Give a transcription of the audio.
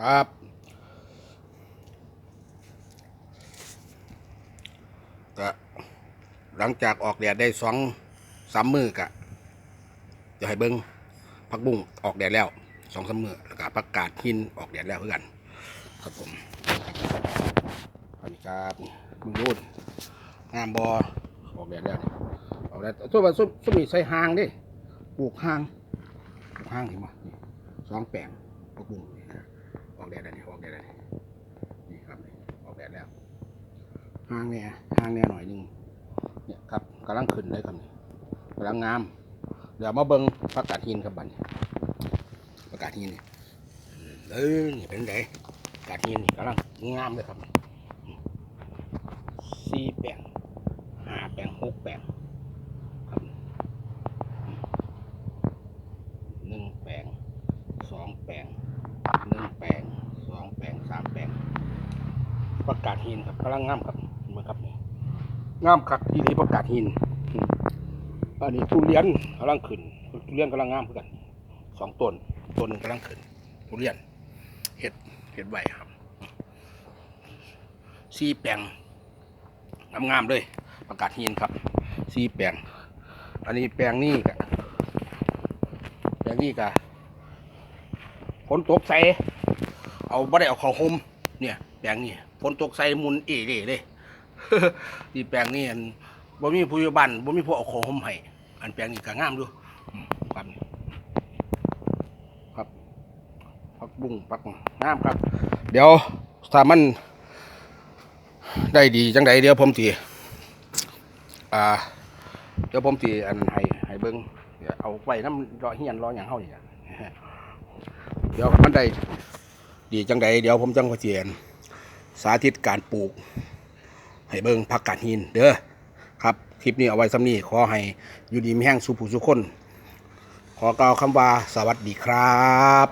ครับ ก็หลังจากออกแดดได้สองสามมือกะจะให้เบิ้งผักบุ้งออกแดดแล้วสองสามมือแล้วก็ผักกาดหินออกแดดแล้วเพื่อกันครับผมอันนี้ครับมึงรูดงามบอออกแดดแล้วออกแดดตัวว่าส้มส้มนี่ใส่หางดิปลูกหางปลูกหางเห็นไหมสองแปลงผักบุ้งนี่ครับ ออกแดดแล้วนี่ออกแดดแล้วนี่ครับออกแดดแล้วห่างเนี่ยห่างเนี่ยหน่อยหนึงเนี่ยครับกำลังขึ้นเลยครับนี่กำลังงาม เดี๋ยวมาเบิ้งประกาศหินครับบันประกาศหินเนี่ยเออนี่เป็นไงประกาศหินนี่กำลังงามเลยครับสี่แปลงห้าแปลงหกแปลงครับหนึ่งแปลงสองแปลงหนึ่งแปลงสองแปลงสามแปลง ประกาศหินครับกำลังงามครับเห็นไหมครับนี่งามคักที่นี้ประกาศหินอันนี้ทุเรียนกำลังขึ้นทุเรียนกำลังงามเหมือนกันสองต้นต้นหนึ่งกำลังขึ้นทุเรียนเห็ดเห็ดใบครับสี่แปลงงามๆเลย ประกาศหินครับสี่แปลงอันนี้แปลงนี่กะแปลงนี่กะฝนตกใส่เอาบ่ได้เอาของห่มเนี่ยแปลงนี่ ฝนตกใส่มุนเอเร่เลยที่แปลงนี่อันบ่มีผู้อยู่บ้านบ่มีผู้เอาของห่มให้อันแปลงนี่ก็งามดูครับครับผักบุ้งผักงามครับ เดี๋ยวถ้ามัน ได้ดีจังใดเดี๋ยวผมสิอ่าเดี๋ยวผมสิอันให้ให้เบิ่งเอาไว้น้ำรอเฮียนรออย่างเฮานี่ล่ะเดี๋ยวมันได้ดีจังใดเดี๋ยวผมจังพเจียน สาธิตการปลูก ให้เบิ่งผักกาดหินเด้อครับ คลิปนี้เอาไว้สำนี้ขอให้อยู่ดีมีแห้งสุผู้สุคน ขอกล่าวคำว่าสวัสดีครับ